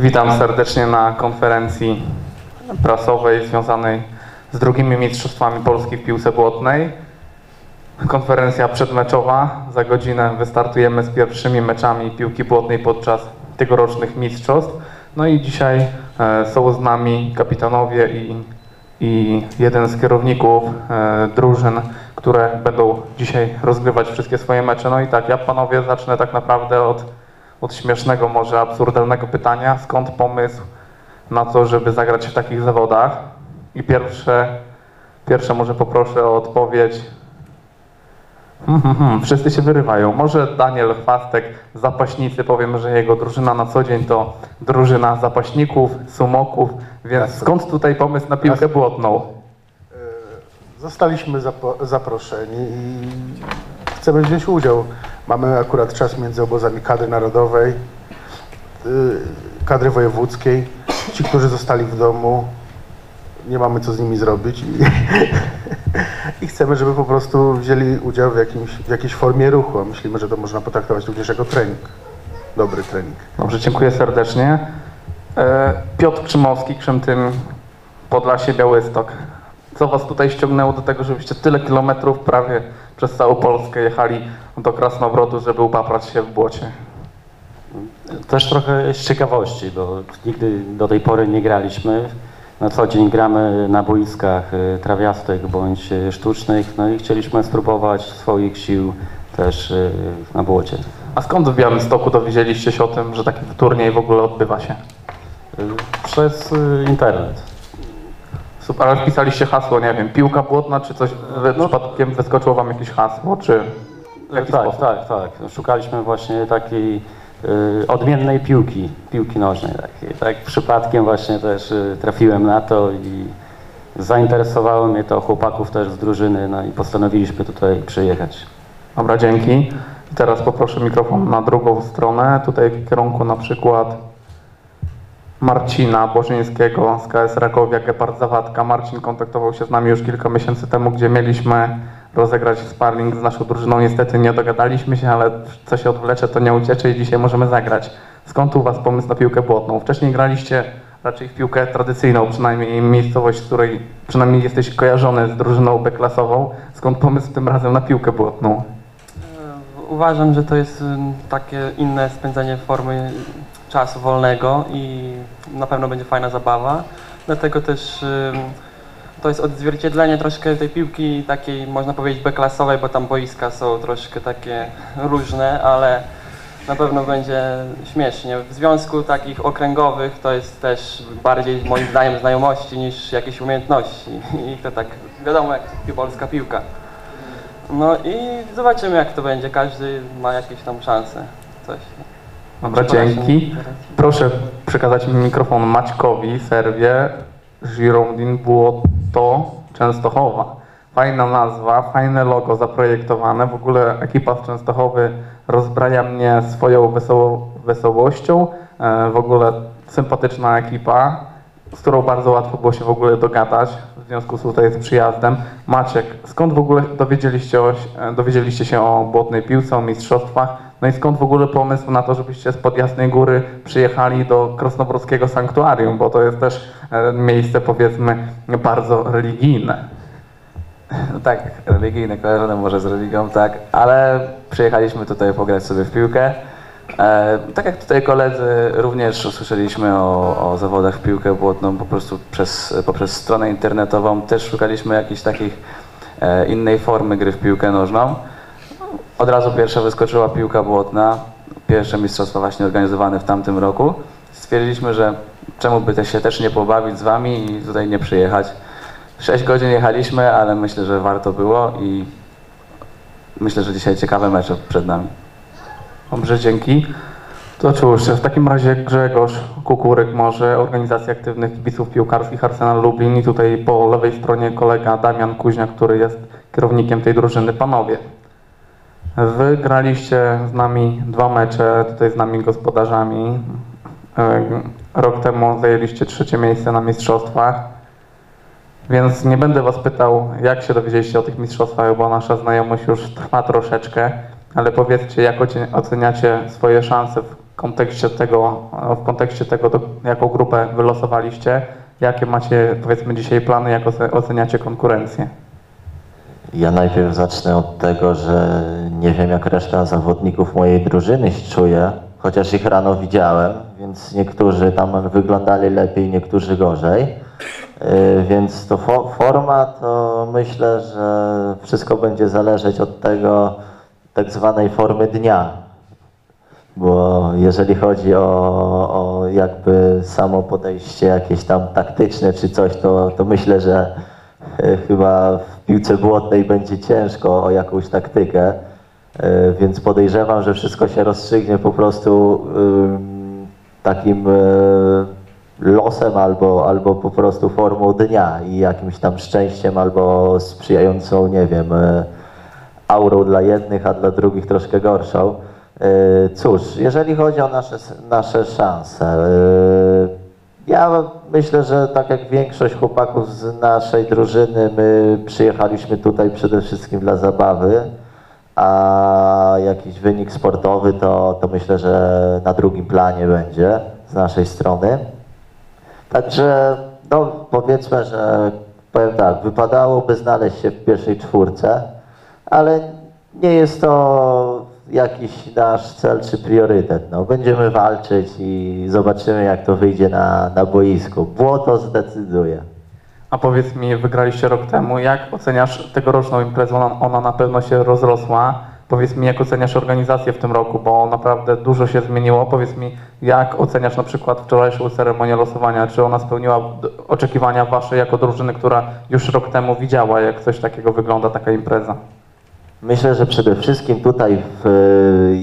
Witam serdecznie na konferencji prasowej związanej z drugimi Mistrzostwami Polski w piłce błotnej. Konferencja przedmeczowa. Za godzinę wystartujemy z pierwszymi meczami piłki błotnej podczas tegorocznych mistrzostw. No i dzisiaj e, są z nami kapitanowie i, i jeden z kierowników e, drużyn, które będą dzisiaj rozgrywać wszystkie swoje mecze. No i tak, ja panowie zacznę tak naprawdę od, od śmiesznego, może absurdalnego pytania. Skąd pomysł na to, żeby zagrać w takich zawodach? I pierwsze, pierwsze może poproszę o odpowiedź. Hmm, hmm, hmm, wszyscy się wyrywają. Może Daniel Chwastek, zapaśnicy, powiem, że jego drużyna na co dzień to drużyna zapaśników, sumoków, więc Tak. skąd tutaj pomysł na piłkę błotną? Zostaliśmy zapo- zaproszeni i chcemy wziąć udział. Mamy akurat czas między obozami kadry narodowej, yy, kadry wojewódzkiej. Ci, którzy zostali w domu, nie mamy co z nimi zrobić i, i chcemy, żeby po prostu wzięli udział w, jakimś, w jakiejś formie ruchu. Myślimy, że to można potraktować również jako trening. Dobry trening. Dobrze, dziękuję serdecznie. E, Piotr Krzymowski, Krzymtym, Podlasie, Białystok. Co was tutaj ściągnęło do tego, żebyście tyle kilometrów prawie przez całą Polskę jechali do Krasnowrotu, żeby upaprać się w błocie? Też trochę z ciekawości, bo nigdy do tej pory nie graliśmy. Na co dzień gramy na boiskach y, trawiastych bądź y, sztucznych, no i chcieliśmy spróbować swoich sił też y, na błocie. A skąd w Białymstoku dowiedzieliście się o tym, że taki turniej w ogóle odbywa się? Przez internet. Super, ale wpisaliście hasło, nie wiem, piłka błotna, czy coś No. przypadkiem wyskoczyło wam jakieś hasło, czy jaki tak, sposób? tak, tak. Szukaliśmy właśnie takiej y, odmiennej piłki, piłki nożnej takiej. Tak przypadkiem właśnie też y, trafiłem na to i zainteresowało mnie to chłopaków też z drużyny, no i postanowiliśmy tutaj przyjechać. Dobra, dzięki. Teraz poproszę mikrofon na drugą stronę, tutaj w kierunku na przykład Marcina Bożyńskiego z KS Rakowia, Gepard Zawadka. Marcin kontaktował się z nami już kilka miesięcy temu, gdzie mieliśmy rozegrać sparring z naszą drużyną. Niestety nie dogadaliśmy się, ale co się odwlecze, to nie uciecze i dzisiaj możemy zagrać. Skąd u Was pomysł na piłkę błotną? Wcześniej graliście raczej w piłkę tradycyjną, przynajmniej miejscowość, z której przynajmniej jesteś kojarzony z drużyną B-klasową. Skąd pomysł tym razem na piłkę błotną? E, Uważam, że to jest ym, takie inne spędzenie formy czasu wolnego i na pewno będzie fajna zabawa. Dlatego też to jest odzwierciedlenie troszkę tej piłki takiej, można powiedzieć, B-klasowej, bo tam boiska są troszkę takie różne, ale na pewno będzie śmiesznie. W związku takich okręgowych to jest też bardziej moim zdaniem znajomości niż jakieś umiejętności. I to tak wiadomo jak polska piłka. No i zobaczymy jak to będzie. Każdy ma jakieś tam szanse. Coś. Dobra, dzięki. Proszę przekazać mi mikrofon Maćkowi, serwie Girondin Błoto Częstochowa. Fajna nazwa, fajne logo zaprojektowane. W ogóle ekipa z Częstochowy rozbraja mnie swoją wesoło, wesołością. E, W ogóle sympatyczna ekipa, z którą bardzo łatwo było się w ogóle dogadać. W związku z tutaj z przyjazdem. Maciek, skąd w ogóle dowiedzieliście, dowiedzieliście się o błotnej piłce, o mistrzostwach? No i skąd w ogóle pomysł na to, żebyście spod Jasnej Góry przyjechali do Krasnowrockiego Sanktuarium, bo to jest też e, miejsce powiedzmy bardzo religijne. No tak, religijne, kojarzone może z religią, tak, ale przyjechaliśmy tutaj pograć sobie w piłkę. E, tak jak tutaj koledzy również usłyszeliśmy o, o zawodach w piłkę błotną po prostu przez, poprzez stronę internetową. Też szukaliśmy jakiejś takich e, innej formy gry w piłkę nożną. Od razu pierwsza wyskoczyła piłka błotna, pierwsze mistrzostwa właśnie organizowane w tamtym roku. Stwierdziliśmy, że czemu by się też nie pobawić z wami i tutaj nie przyjechać. 6 godzin jechaliśmy, ale myślę, że warto było i myślę, że dzisiaj ciekawe mecze przed nami. Dobrze, dzięki. To cóż, w takim razie Grzegorz Kukuryk może, Organizacja Aktywnych Kibiców Piłkarskich Arsenal Lublin i tutaj po lewej stronie kolega Damian Kuźniak, który jest kierownikiem tej drużyny. Panowie, wy graliście z nami dwa mecze, tutaj z nami gospodarzami. E, Rok temu zajęliście trzecie miejsce na mistrzostwach. Więc nie będę Was pytał, jak się dowiedzieliście o tych mistrzostwach, bo nasza znajomość już trwa troszeczkę, ale powiedzcie, jak oceniacie swoje szanse w kontekście tego, w kontekście tego, jaką grupę wylosowaliście, jakie macie powiedzmy dzisiaj plany, jak oce- oceniacie konkurencję? Ja najpierw zacznę od tego, że nie wiem jak reszta zawodników mojej drużyny się czuje, chociaż ich rano widziałem, więc niektórzy tam wyglądali lepiej, niektórzy gorzej. Yy, Więc to fo- forma to myślę, że wszystko będzie zależeć od tego tak zwanej formy dnia. Bo jeżeli chodzi o, o jakby samo podejście jakieś tam taktyczne czy coś, to, to myślę, że e, chyba w piłce błotnej będzie ciężko o jakąś taktykę, E, więc podejrzewam, że wszystko się rozstrzygnie po prostu takim e, losem albo, albo po prostu formą dnia i jakimś tam szczęściem albo sprzyjającą, nie wiem, e, aurą dla jednych, a dla drugich troszkę gorszą. E, Cóż, jeżeli chodzi o nasze, nasze szanse, e, ja myślę, że tak jak większość chłopaków z naszej drużyny, my przyjechaliśmy tutaj przede wszystkim dla zabawy, a jakiś wynik sportowy to, to myślę, że na drugim planie będzie z naszej strony. Także no, powiedzmy, że powiem tak, wypadałoby znaleźć się w pierwszej czwórce, ale nie jest to jakiś nasz cel czy priorytet. No, będziemy walczyć i zobaczymy jak to wyjdzie na, na boisku. Błoto zdecyduje. A powiedz mi, wygraliście rok temu, jak oceniasz tegoroczną imprezę? Ona, ona na pewno się rozrosła. Powiedz mi, jak oceniasz organizację w tym roku, bo naprawdę dużo się zmieniło. Powiedz mi, jak oceniasz na przykład wczorajszą ceremonię losowania? Czy ona spełniła oczekiwania wasze jako drużyny, która już rok temu widziała, jak coś takiego wygląda, taka impreza? Myślę, że przede wszystkim tutaj w,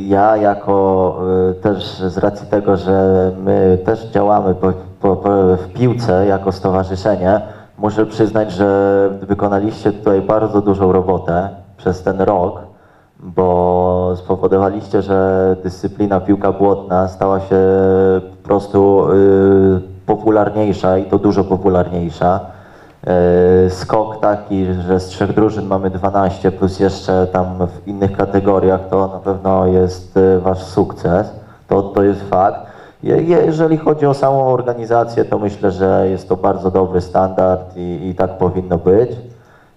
ja jako y, też z racji tego, że my też działamy po, po, po, w piłce jako stowarzyszenie, muszę przyznać, że wykonaliście tutaj bardzo dużą robotę przez ten rok, bo spowodowaliście, że dyscyplina piłka błotna stała się po prostu y, popularniejsza i to dużo popularniejsza. E, Skok taki, że z trzech drużyn mamy 12, plus jeszcze tam w innych kategoriach, to na pewno jest e, Wasz sukces. To, to jest fakt. Je- Jeżeli chodzi o samą organizację, to myślę, że jest to bardzo dobry standard i, i tak powinno być.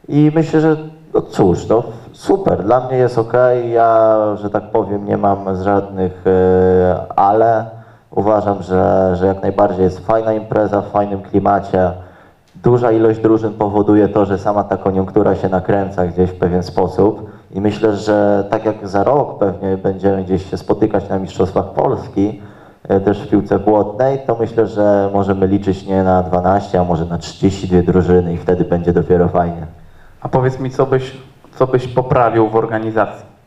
I myślę, że no cóż, no super, dla mnie jest ok. Ja, że tak powiem, nie mam żadnych e, ale. Uważam, że, że jak najbardziej jest fajna impreza w fajnym klimacie. Duża ilość drużyn powoduje to, że sama ta koniunktura się nakręca gdzieś w pewien sposób. I myślę, że tak jak za rok pewnie będziemy gdzieś się spotykać na Mistrzostwach Polski, też w piłce błotnej, to myślę, że możemy liczyć nie na 12, a może na 32 drużyny i wtedy będzie dopiero fajnie. A powiedz mi, co byś, co byś poprawił w organizacji?